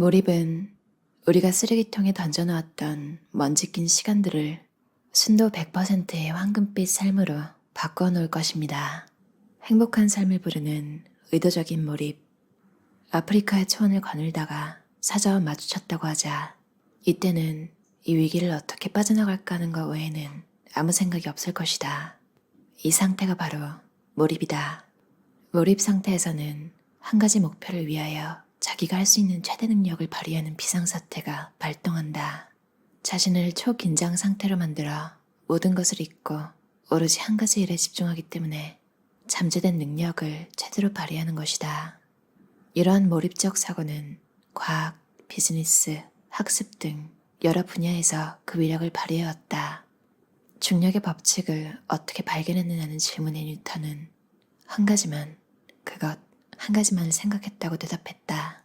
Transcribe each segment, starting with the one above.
몰입은 우리가 쓰레기통에 던져놓았던 먼지 낀 시간들을 순도 100%의 황금빛 삶으로 바꿔 놓을 것입니다. 행복한 삶을 부르는 의도적인 몰입. 아프리카의 초원을 거닐다가 사자와 마주쳤다고 하자. 이때는 이 위기를 어떻게 빠져나갈까 하는 것 외에는 아무 생각이 없을 것이다. 이 상태가 바로 몰입이다. 몰입 상태에서는 한 가지 목표를 위하여 자기가 할 수 있는 최대 능력을 발휘하는 비상사태가 발동한다. 자신을 초긴장 상태로 만들어 모든 것을 잊고 오로지 한 가지 일에 집중하기 때문에 잠재된 능력을 제대로 발휘하는 것이다. 이러한 몰입적 사고는 과학, 비즈니스, 학습 등 여러 분야에서 그 위력을 발휘해왔다. 중력의 법칙을 어떻게 발견했느냐는 질문에 뉴턴은 한 가지만, 그것 한 가지만을 생각했다고 대답했다.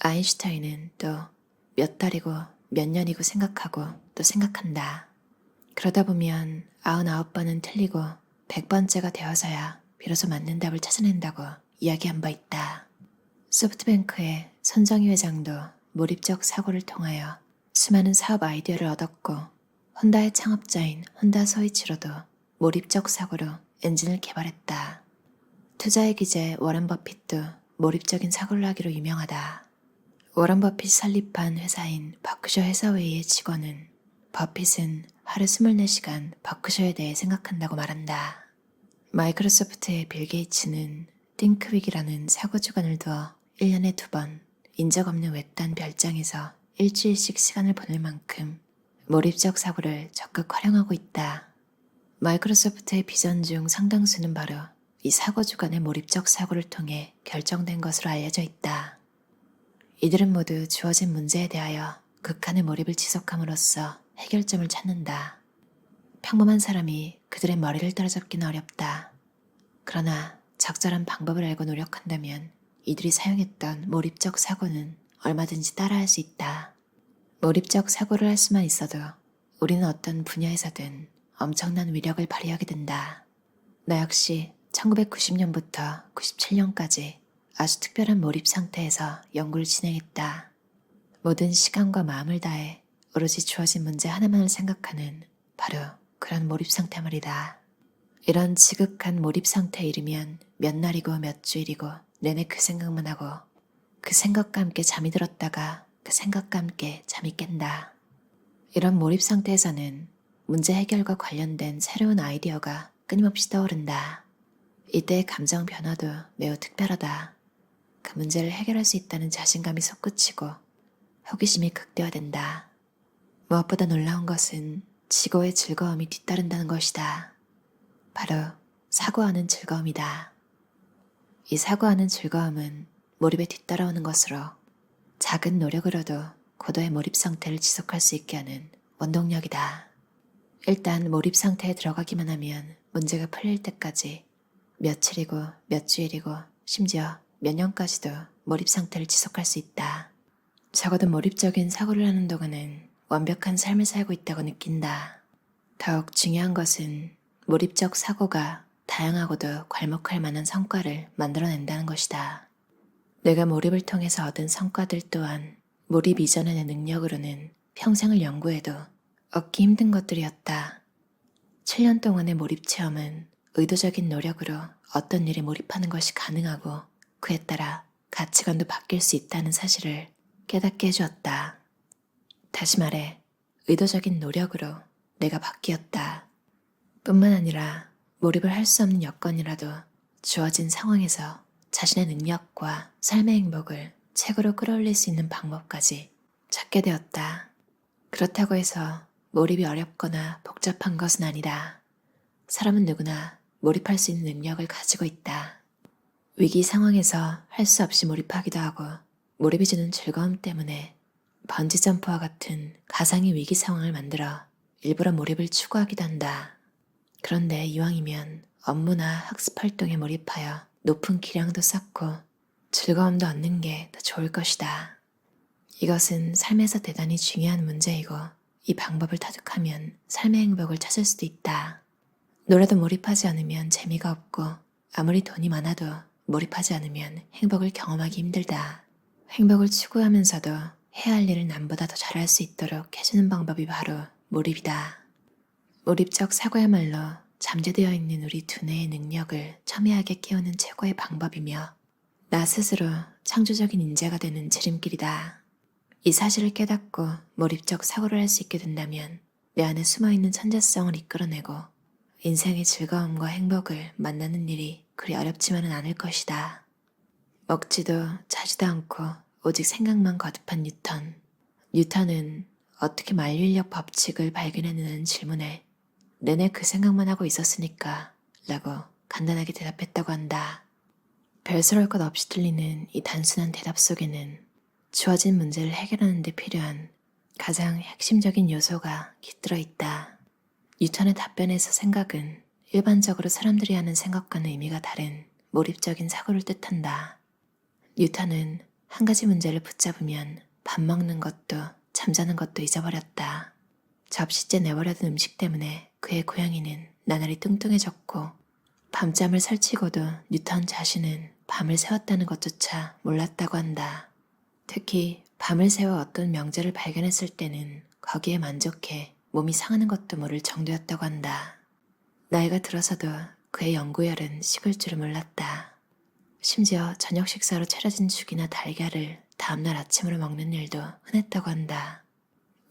아인슈타인은 또 몇 달이고 몇 년이고 생각하고 또 생각한다. 그러다 보면 아흔아홉 번은 틀리고 백 번째가 되어서야 비로소 맞는 답을 찾아낸다고 이야기한 바 있다. 소프트뱅크의 손정희 회장도 몰입적 사고를 통하여 수많은 사업 아이디어를 얻었고 혼다의 창업자인 혼다 소이치로도 몰입적 사고로 엔진을 개발했다. 투자의 기재 워런 버핏도 몰입적인 사고를 하기로 유명하다. 워런 버핏이 설립한 회사인 버크셔 회사회의 직원은 버핏은 하루 24시간 버크셔에 대해 생각한다고 말한다. 마이크로소프트의 빌 게이츠는 띵크윅이라는 사고 주간을 두어 1년에 두 번 인적 없는 외딴 별장에서 일주일씩 시간을 보낼 만큼 몰입적 사고를 적극 활용하고 있다. 마이크로소프트의 비전 중 상당수는 바로 이 사고 주간의 몰입적 사고를 통해 결정된 것으로 알려져 있다. 이들은 모두 주어진 문제에 대하여 극한의 몰입을 지속함으로써 해결점을 찾는다. 평범한 사람이 그들의 머리를 따라잡기는 어렵다. 그러나 적절한 방법을 알고 노력한다면 이들이 사용했던 몰입적 사고는 얼마든지 따라할 수 있다. 몰입적 사고를 할 수만 있어도 우리는 어떤 분야에서든 엄청난 위력을 발휘하게 된다. 나 역시 1990년부터 97년까지 아주 특별한 몰입 상태에서 연구를 진행했다. 모든 시간과 마음을 다해 오로지 주어진 문제 하나만을 생각하는 바로 그런 몰입 상태 말이다. 이런 지극한 몰입 상태에 이르면 몇 날이고 몇 주일이고 내내 그 생각만 하고 그 생각과 함께 잠이 들었다가 그 생각과 함께 잠이 깬다. 이런 몰입 상태에서는 문제 해결과 관련된 새로운 아이디어가 끊임없이 떠오른다. 이때의 감정 변화도 매우 특별하다. 그 문제를 해결할 수 있다는 자신감이 솟구치고 호기심이 극대화된다. 무엇보다 놀라운 것은 지고의 즐거움이 뒤따른다는 것이다. 바로 사고하는 즐거움이다. 이 사고하는 즐거움은 몰입에 뒤따라오는 것으로 작은 노력으로도 고도의 몰입 상태를 지속할 수 있게 하는 원동력이다. 일단 몰입 상태에 들어가기만 하면 문제가 풀릴 때까지 며칠이고 몇 주일이고 심지어 몇 년까지도 몰입 상태를 지속할 수 있다. 적어도 몰입적인 사고를 하는 동안은 완벽한 삶을 살고 있다고 느낀다. 더욱 중요한 것은 몰입적 사고가 다양하고도 괄목할 만한 성과를 만들어낸다는 것이다. 내가 몰입을 통해서 얻은 성과들 또한 몰입 이전의 내 능력으로는 평생을 연구해도 얻기 힘든 것들이었다. 7년 동안의 몰입 체험은 의도적인 노력으로 어떤 일에 몰입하는 것이 가능하고 그에 따라 가치관도 바뀔 수 있다는 사실을 깨닫게 해주었다. 다시 말해, 의도적인 노력으로 내가 바뀌었다. 뿐만 아니라 몰입을 할 수 없는 여건이라도 주어진 상황에서 자신의 능력과 삶의 행복을 최고로 끌어올릴 수 있는 방법까지 찾게 되었다. 그렇다고 해서 몰입이 어렵거나 복잡한 것은 아니다. 사람은 누구나 몰입할 수 있는 능력을 가지고 있다. 위기 상황에서 할 수 없이 몰입하기도 하고 몰입이 주는 즐거움 때문에 번지점프와 같은 가상의 위기 상황을 만들어 일부러 몰입을 추구하기도 한다. 그런데 이왕이면 업무나 학습 활동에 몰입하여 높은 기량도 쌓고 즐거움도 얻는 게 더 좋을 것이다. 이것은 삶에서 대단히 중요한 문제이고 이 방법을 터득하면 삶의 행복을 찾을 수도 있다. 노래도 몰입하지 않으면 재미가 없고 아무리 돈이 많아도 몰입하지 않으면 행복을 경험하기 힘들다. 행복을 추구하면서도 해야 할 일을 남보다 더 잘할 수 있도록 해주는 방법이 바로 몰입이다. 몰입적 사고야말로 잠재되어 있는 우리 두뇌의 능력을 첨예하게 깨우는 최고의 방법이며 나 스스로 창조적인 인재가 되는 지름길이다. 이 사실을 깨닫고 몰입적 사고를 할 수 있게 된다면 내 안에 숨어있는 천재성을 이끌어내고 인생의 즐거움과 행복을 만나는 일이 그리 어렵지만은 않을 것이다. 먹지도 자지도 않고 오직 생각만 거듭한 뉴턴. 뉴턴은 어떻게 만류인력 법칙을 발견했느냐는 질문에 내내 그 생각만 하고 있었으니까 라고 간단하게 대답했다고 한다. 별스러울 것 없이 들리는 이 단순한 대답 속에는 주어진 문제를 해결하는 데 필요한 가장 핵심적인 요소가 깃들어 있다. 뉴턴의 답변에서 생각은 일반적으로 사람들이 하는 생각과는 의미가 다른 몰입적인 사고를 뜻한다. 뉴턴은 한 가지 문제를 붙잡으면 밥 먹는 것도 잠자는 것도 잊어버렸다. 접시째 내버려둔 음식 때문에 그의 고양이는 나날이 뚱뚱해졌고 밤잠을 설치고도 뉴턴 자신은 밤을 새웠다는 것조차 몰랐다고 한다. 특히 밤을 새워 어떤 명제를 발견했을 때는 거기에 만족해 몸이 상하는 것도 모를 정도였다고 한다. 나이가 들어서도 그의 연구열은 식을 줄을 몰랐다. 심지어 저녁 식사로 차려진 죽이나 달걀을 다음날 아침으로 먹는 일도 흔했다고 한다.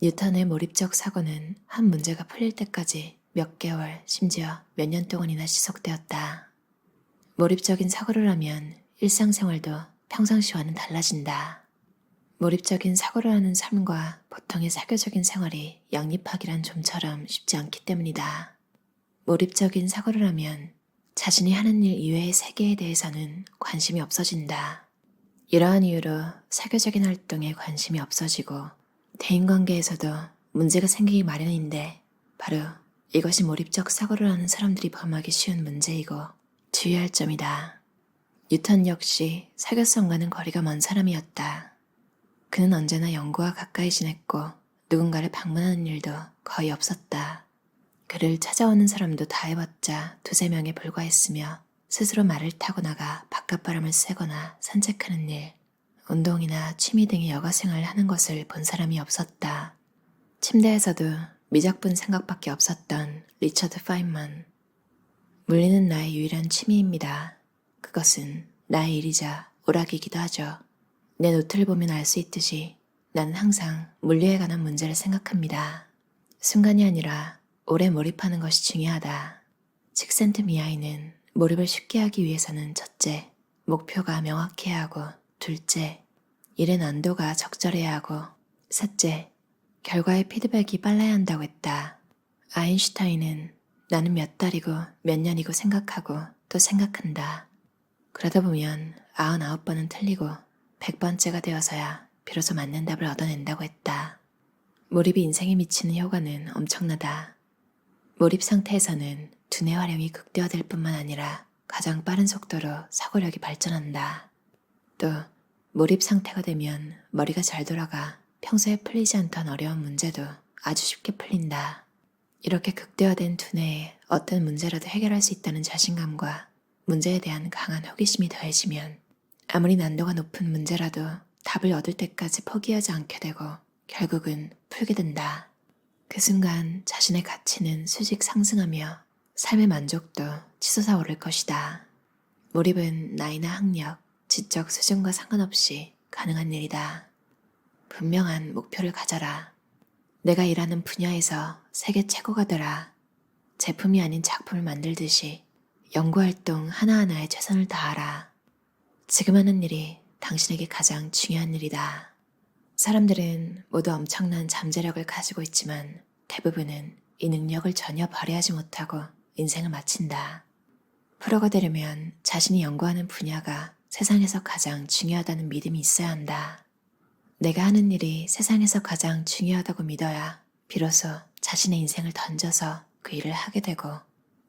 뉴턴의 몰입적 사고는 한 문제가 풀릴 때까지 몇 개월, 심지어 몇 년 동안이나 지속되었다. 몰입적인 사고를 하면 일상생활도 평상시와는 달라진다. 몰입적인 사고를 하는 삶과 보통의 사교적인 생활이 양립하기란 좀처럼 쉽지 않기 때문이다. 몰입적인 사고를 하면 자신이 하는 일 이외의 세계에 대해서는 관심이 없어진다. 이러한 이유로 사교적인 활동에 관심이 없어지고 대인관계에서도 문제가 생기기 마련인데 바로 이것이 몰입적 사고를 하는 사람들이 범하기 쉬운 문제이고 주의할 점이다. 뉴턴 역시 사교성과는 거리가 먼 사람이었다. 그는 언제나 연구와 가까이 지냈고 누군가를 방문하는 일도 거의 없었다. 그를 찾아오는 사람도 다 해봤자 두세 명에 불과했으며 스스로 말을 타고 나가 바깥바람을 쐬거나 산책하는 일, 운동이나 취미 등의 여가생활을 하는 것을 본 사람이 없었다. 침대에서도 미적분 생각밖에 없었던 리처드 파인만. 물리는 나의 유일한 취미입니다. 그것은 나의 일이자 오락이기도 하죠. 내 노트를 보면 알 수 있듯이 나는 항상 물리에 관한 문제를 생각합니다. 순간이 아니라 오래 몰입하는 것이 중요하다. 칙센트 미아이는 몰입을 쉽게 하기 위해서는 첫째, 목표가 명확해야 하고 둘째, 일의 난도가 적절해야 하고 셋째, 결과의 피드백이 빨라야 한다고 했다. 아인슈타인은 나는 몇 달이고 몇 년이고 생각하고 또 생각한다. 그러다 보면 아흔아홉 번은 틀리고 백 번째가 되어서야 비로소 맞는 답을 얻어낸다고 했다. 몰입이 인생에 미치는 효과는 엄청나다. 몰입 상태에서는 두뇌 활용이 극대화될 뿐만 아니라 가장 빠른 속도로 사고력이 발전한다. 또 몰입 상태가 되면 머리가 잘 돌아가 평소에 풀리지 않던 어려운 문제도 아주 쉽게 풀린다. 이렇게 극대화된 두뇌에 어떤 문제라도 해결할 수 있다는 자신감과 문제에 대한 강한 호기심이 더해지면 아무리 난도가 높은 문제라도 답을 얻을 때까지 포기하지 않게 되고 결국은 풀게 된다. 그 순간 자신의 가치는 수직 상승하며 삶의 만족도 치솟아 오를 것이다. 몰입은 나이나 학력, 지적 수준과 상관없이 가능한 일이다. 분명한 목표를 가져라. 내가 일하는 분야에서 세계 최고가 되라. 제품이 아닌 작품을 만들듯이 연구활동 하나하나에 최선을 다하라. 지금 하는 일이 당신에게 가장 중요한 일이다. 사람들은 모두 엄청난 잠재력을 가지고 있지만 대부분은 이 능력을 전혀 발휘하지 못하고 인생을 마친다. 프로가 되려면 자신이 연구하는 분야가 세상에서 가장 중요하다는 믿음이 있어야 한다. 내가 하는 일이 세상에서 가장 중요하다고 믿어야 비로소 자신의 인생을 던져서 그 일을 하게 되고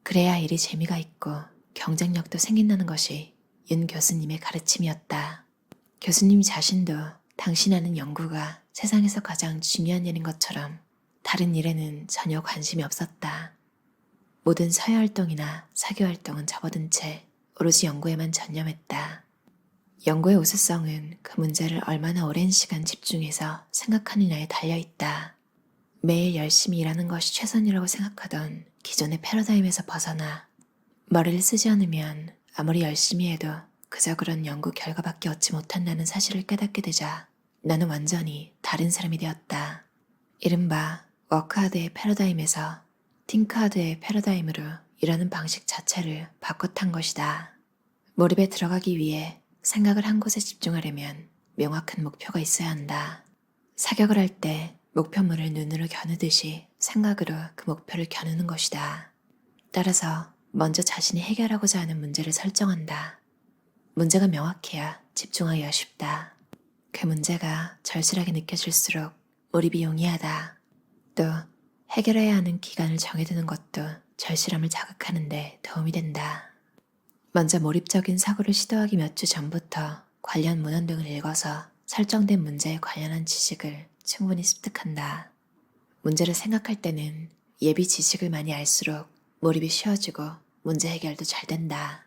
그래야 일이 재미가 있고 경쟁력도 생긴다는 것이 윤 교수님의 가르침이었다. 교수님 자신도 당신 하는 연구가 세상에서 가장 중요한 일인 것처럼 다른 일에는 전혀 관심이 없었다. 모든 사회 활동이나 사교 활동은 접어든 채 오로지 연구에만 전념했다. 연구의 우수성은 그 문제를 얼마나 오랜 시간 집중해서 생각하느냐에 달려있다. 매일 열심히 일하는 것이 최선이라고 생각하던 기존의 패러다임에서 벗어나 머리를 쓰지 않으면 아무리 열심히 해도 그저 그런 연구 결과밖에 얻지 못한다는 사실을 깨닫게 되자 나는 완전히 다른 사람이 되었다. 이른바 워크하드의 패러다임에서 팅크하드의 패러다임으로 일하는 방식 자체를 바꿔 탄 것이다. 몰입에 들어가기 위해 생각을 한 곳에 집중하려면 명확한 목표가 있어야 한다. 사격을 할 때 목표물을 눈으로 겨누듯이 생각으로 그 목표를 겨누는 것이다. 따라서 먼저 자신이 해결하고자 하는 문제를 설정한다. 문제가 명확해야 집중하기가 쉽다. 그 문제가 절실하게 느껴질수록 몰입이 용이하다. 또 해결해야 하는 기간을 정해두는 것도 절실함을 자극하는데 도움이 된다. 먼저 몰입적인 사고를 시도하기 몇 주 전부터 관련 문헌 등을 읽어서 설정된 문제에 관련한 지식을 충분히 습득한다. 문제를 생각할 때는 예비 지식을 많이 알수록 몰입이 쉬워지고 문제 해결도 잘 된다.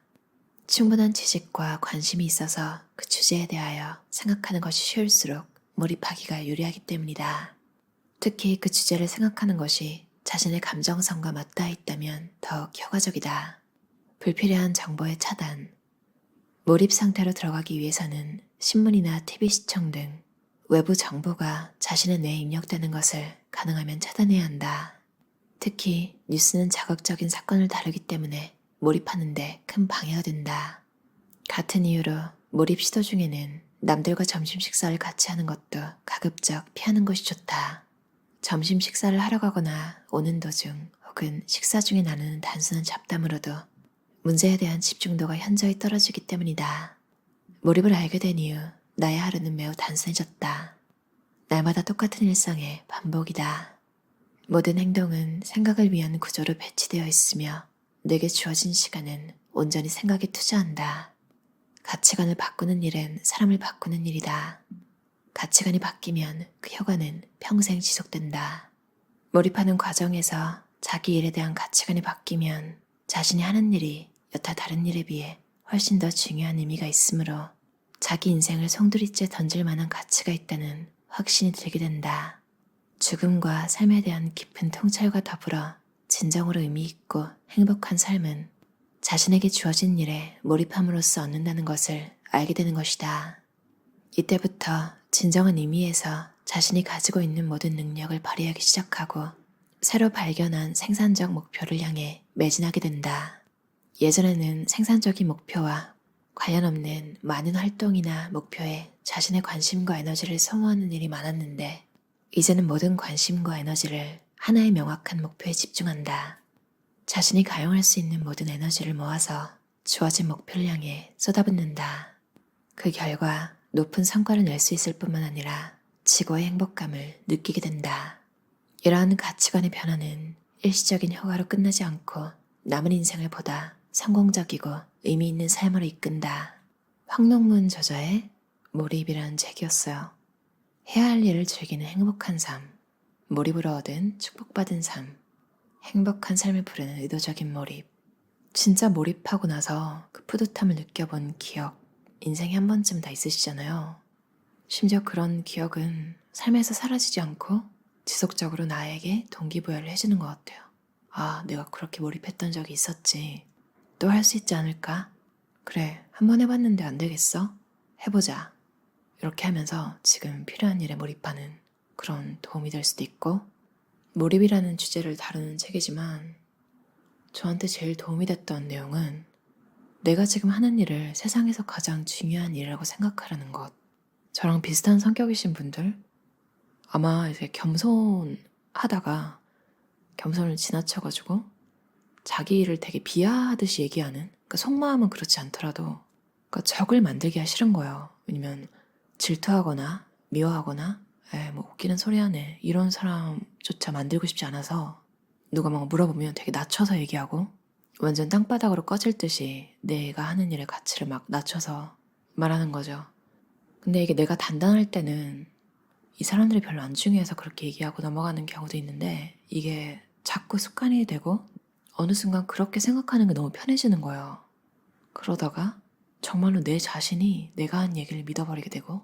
충분한 지식과 관심이 있어서 그 주제에 대하여 생각하는 것이 쉬울수록 몰입하기가 유리하기 때문이다. 특히 그 주제를 생각하는 것이 자신의 감정성과 맞닿아 있다면 더욱 효과적이다. 불필요한 정보의 차단. 몰입 상태로 들어가기 위해서는 신문이나 TV 시청 등 외부 정보가 자신의 뇌에 입력되는 것을 가능하면 차단해야 한다. 특히 뉴스는 자극적인 사건을 다루기 때문에 몰입하는데 큰 방해가 된다. 같은 이유로 몰입 시도 중에는 남들과 점심 식사를 같이 하는 것도 가급적 피하는 것이 좋다. 점심 식사를 하러 가거나 오는 도중 혹은 식사 중에 나누는 단순한 잡담으로도 문제에 대한 집중도가 현저히 떨어지기 때문이다. 몰입을 알게 된 이후 나의 하루는 매우 단순해졌다. 날마다 똑같은 일상의 반복이다. 모든 행동은 생각을 위한 구조로 배치되어 있으며 내게 주어진 시간은 온전히 생각에 투자한다. 가치관을 바꾸는 일은 사람을 바꾸는 일이다. 가치관이 바뀌면 그 효과는 평생 지속된다. 몰입하는 과정에서 자기 일에 대한 가치관이 바뀌면 자신이 하는 일이 여타 다른 일에 비해 훨씬 더 중요한 의미가 있으므로 자기 인생을 송두리째 던질 만한 가치가 있다는 확신이 들게 된다. 죽음과 삶에 대한 깊은 통찰과 더불어 진정으로 의미 있고 행복한 삶은 자신에게 주어진 일에 몰입함으로써 얻는다는 것을 알게 되는 것이다. 이때부터 진정한 의미에서 자신이 가지고 있는 모든 능력을 발휘하기 시작하고 새로 발견한 생산적 목표를 향해 매진하게 된다. 예전에는 생산적인 목표와 관련 없는 많은 활동이나 목표에 자신의 관심과 에너지를 소모하는 일이 많았는데 이제는 모든 관심과 에너지를 하나의 명확한 목표에 집중한다. 자신이 가용할 수 있는 모든 에너지를 모아서 주어진 목표를 향해 쏟아붓는다. 그 결과 높은 성과를 낼 수 있을 뿐만 아니라 지고의 행복감을 느끼게 된다. 이러한 가치관의 변화는 일시적인 효과로 끝나지 않고 남은 인생을 보다 성공적이고 의미 있는 삶으로 이끈다. 황농문 저자의 몰입이라는 책이었어요. 해야 할 일을 즐기는 행복한 삶, 몰입으로 얻은 축복받은 삶, 행복한 삶을 부르는 의도적인 몰입. 진짜 몰입하고 나서 그 뿌듯함을 느껴본 기억, 인생에 한 번쯤 다 있으시잖아요. 심지어 그런 기억은 삶에서 사라지지 않고 지속적으로 나에게 동기부여를 해주는 것 같아요. 아, 내가 그렇게 몰입했던 적이 있었지. 또 할 수 있지 않을까? 그래, 한 번 해봤는데 안 되겠어? 해보자. 이렇게 하면서 지금 필요한 일에 몰입하는 그런 도움이 될 수도 있고, 몰입이라는 주제를 다루는 책이지만, 저한테 제일 도움이 됐던 내용은 내가 지금 하는 일을 세상에서 가장 중요한 일이라고 생각하라는 것. 저랑 비슷한 성격이신 분들, 아마 이제 겸손하다가 겸손을 지나쳐가지고 자기 일을 되게 비하하듯이 얘기하는, 그러니까 속마음은 그렇지 않더라도, 그러니까 적을 만들기가 싫은 거예요. 왜냐면 질투하거나 미워하거나, 에, 뭐 웃기는 소리 하네. 이런 사람조차 만들고 싶지 않아서 누가 막 물어보면 되게 낮춰서 얘기하고 완전 땅바닥으로 꺼질 듯이 내가 하는 일의 가치를 막 낮춰서 말하는 거죠. 근데 이게 내가 단단할 때는 이 사람들이 별로 안 중요해서 그렇게 얘기하고 넘어가는 경우도 있는데 이게 자꾸 습관이 되고 어느 순간 그렇게 생각하는 게 너무 편해지는 거예요. 그러다가 정말로 내 자신이 내가 한 얘기를 믿어버리게 되고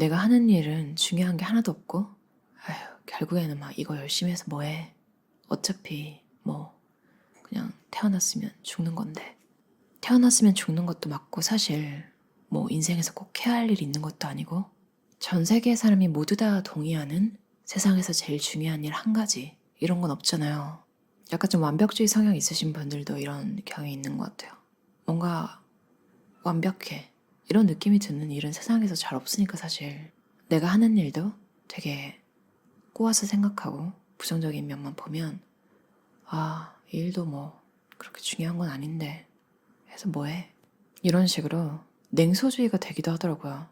내가 하는 일은 중요한 게 하나도 없고 아휴 결국에는 막 이거 열심히 해서 뭐해 어차피 뭐 그냥 태어났으면 죽는 건데 태어났으면 죽는 것도 맞고 사실 뭐 인생에서 꼭 해야 할 일이 있는 것도 아니고 전 세계의 사람이 모두 다 동의하는 세상에서 제일 중요한 일 한 가지 이런 건 없잖아요. 약간 좀 완벽주의 성향 있으신 분들도 이런 경향이 있는 것 같아요. 뭔가 완벽해 이런 느낌이 드는 일은 세상에서 잘 없으니까 사실 내가 하는 일도 되게 꼬아서 생각하고 부정적인 면만 보면 아, 이 일도 뭐 그렇게 중요한 건 아닌데 해서 뭐해? 이런 식으로 냉소주의가 되기도 하더라고요.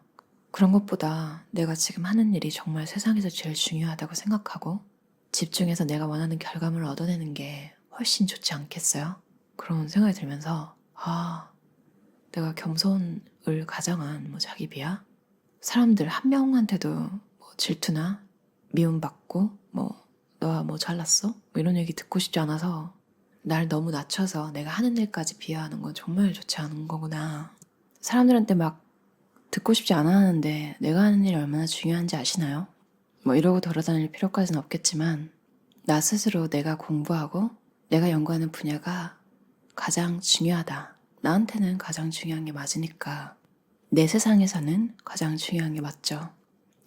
그런 것보다 내가 지금 하는 일이 정말 세상에서 제일 중요하다고 생각하고 집중해서 내가 원하는 결과물을 얻어내는 게 훨씬 좋지 않겠어요? 그런 생각이 들면서 아, 내가 겸손 을 가장한 뭐 자기 비하? 사람들 한 명한테도 뭐 질투나 미움받고 뭐 너가 뭐 잘났어? 뭐 이런 얘기 듣고 싶지 않아서 날 너무 낮춰서 내가 하는 일까지 비하하는 건 정말 좋지 않은 거구나. 사람들한테 막 듣고 싶지 않아 하는데 내가 하는 일이 얼마나 중요한지 아시나요? 뭐 이러고 돌아다닐 필요까지는 없겠지만 나 스스로 내가 공부하고 내가 연구하는 분야가 가장 중요하다. 나한테는 가장 중요한 게 맞으니까 내 세상에서는 가장 중요한 게 맞죠.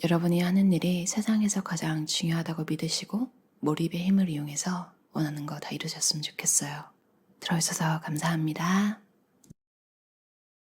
여러분이 하는 일이 세상에서 가장 중요하다고 믿으시고 몰입의 힘을 이용해서 원하는 거 다 이루셨으면 좋겠어요. 들어주셔서 감사합니다.